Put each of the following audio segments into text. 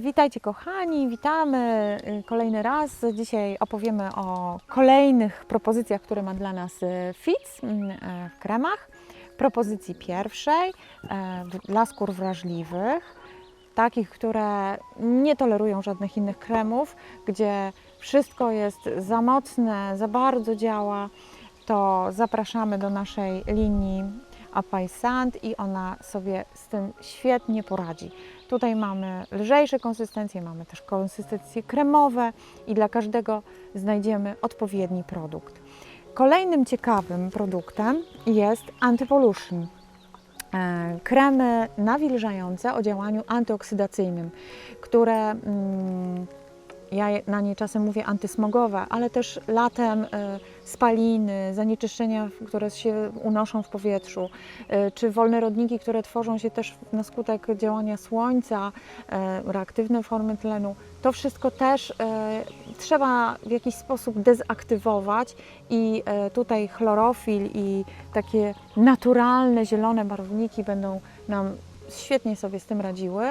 Witajcie kochani, witamy y, kolejny raz. Dzisiaj opowiemy o kolejnych propozycjach, które ma dla nas y, mm, e, w kremach. Propozycji pierwszej dla skór wrażliwych, takich, które nie tolerują żadnych innych kremów, gdzie wszystko jest za mocne, za bardzo działa, to zapraszamy do naszej linii Apaisant i ona sobie z tym świetnie poradzi. Tutaj mamy lżejsze konsystencje, mamy też konsystencje kremowe i dla każdego znajdziemy odpowiedni produkt. Kolejnym ciekawym produktem jest Antipollution. E, Kremy nawilżające o działaniu antyoksydacyjnym, które mm, ja na nie czasem mówię antysmogowe, ale też latem e, spaliny, zanieczyszczenia, które się unoszą w powietrzu, e, czy wolne rodniki, które tworzą się też na skutek działania słońca, e, reaktywne formy tlenu, to wszystko też trzeba w jakiś sposób dezaktywować i tutaj chlorofil i takie naturalne zielone barwniki będą nam świetnie sobie z tym radziły.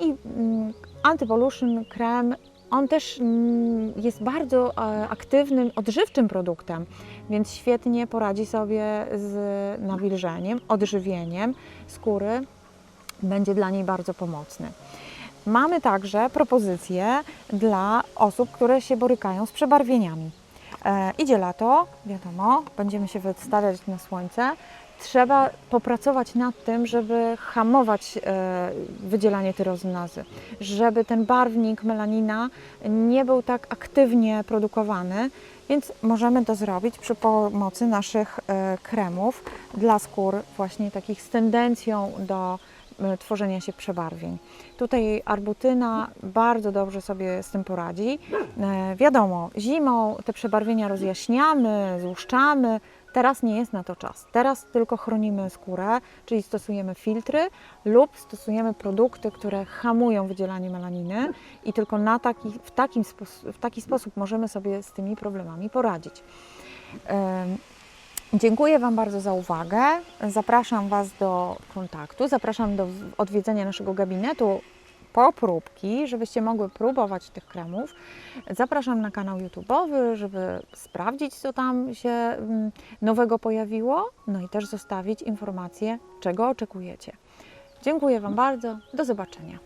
I mm, Antipollution krem, on też mm, jest bardzo e, aktywnym, odżywczym produktem, więc świetnie poradzi sobie z nawilżeniem, odżywieniem skóry. Będzie dla niej bardzo pomocny. Mamy także propozycje dla osób, które się borykają z przebarwieniami. E, idzie lato, wiadomo, będziemy się wystawiać na słońce. Trzeba popracować nad tym, żeby hamować e, wydzielanie tyrozynazy, żeby ten barwnik melanina nie był tak aktywnie produkowany, więc możemy to zrobić przy pomocy naszych e, kremów dla skór właśnie takich z tendencją do e, tworzenia się przebarwień. Tutaj arbutyna bardzo dobrze sobie z tym poradzi. Wiadomo, zimą te przebarwienia rozjaśniamy, złuszczamy. Teraz nie jest na to czas. Teraz tylko chronimy skórę, czyli stosujemy filtry lub stosujemy produkty, które hamują wydzielanie melaniny i tylko na taki, w, takim w taki sposób możemy sobie z tymi problemami poradzić. Dziękuję Wam bardzo za uwagę. Zapraszam Was do kontaktu, zapraszam do odwiedzenia naszego gabinetu po próbki, żebyście mogły próbować tych kremów. Zapraszam na kanał YouTube'owy, żeby sprawdzić, co tam się mm, nowego pojawiło, no i też zostawić informacje, czego oczekujecie. Dziękuję Wam bardzo. Do zobaczenia.